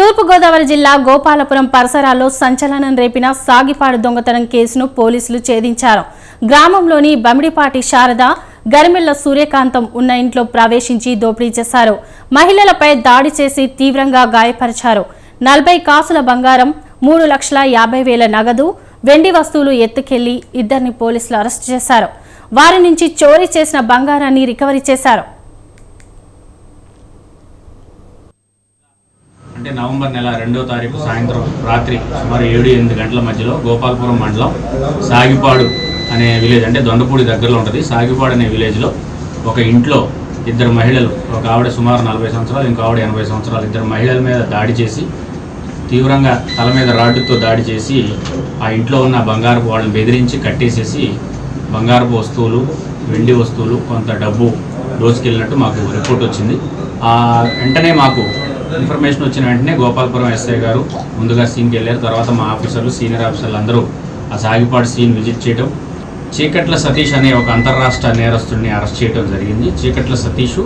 తూర్పుగోదావరి జిల్లా గోపాలపురం పరిసరాల్లో సంచలనం రేపిన సాగిపాడు దొంగతనం కేసును పోలీసులు ఛేదించారు. గ్రామంలోని బమిడిపాటి శారద గరిమెళ్ళ సూర్యకాంతం ఉన్న ఇంట్లో ప్రవేశించి దోపిడీ చేశారు. మహిళలపై దాడి చేసి తీవ్రంగా గాయపరిచారు. నలభై కాసుల బంగారం మూడు లక్షల యాభై వేల నగదు వెండి వస్తువులు ఎత్తుకెళ్ళి ఇద్దరిని పోలీసులు అరెస్టు చేశారు. వారి నుంచి చోరీ చేసిన బంగారాన్ని రికవరీ చేశారు. అంటే నవంబర్ నెల రెండో తారీఖు సాయంత్రం రాత్రి సుమారు ఏడు ఎనిమిది గంటల మధ్యలో గోపాల్పురం మండలం సాగిపాడు అనే విలేజ్ అంటే దొండపూడి దగ్గరలో ఉంటుంది. సాగిపాడు అనే విలేజ్లో ఒక ఇంట్లో ఇద్దరు మహిళలు ఒక ఆవిడ సుమారు నలభై సంవత్సరాలు ఇంకో ఆవిడ ఎనభై సంవత్సరాలు. ఇద్దరు మహిళల మీద దాడి చేసి తీవ్రంగా తల మీద రాడ్డుతో దాడి చేసి ఆ ఇంట్లో ఉన్న బంగారపు వాళ్ళని బెదిరించి కట్టేసేసి బంగారపు వస్తువులు వెండి వస్తువులు కొంత డబ్బు దోచుకెళ్ళినట్టు మాకు రిపోర్ట్ వచ్చింది. వెంటనే మాకు ఇన్ఫర్మేషన్ వచ్చిన వెంటనే గోపాలపురం ఎస్ఐ గారు ముందుగా సీన్కి వెళ్ళారు. తర్వాత మా ఆఫీసర్లు సీనియర్ ఆఫీసర్లు అందరూ ఆ సాగిపాడు సీన్ విజిట్ చేయడం. చీకట్ల సతీష్ అనే ఒక అంతర్రాష్ట్ర నేరస్తుడిని అరెస్ట్ చేయడం జరిగింది. చీకట్ల సతీష్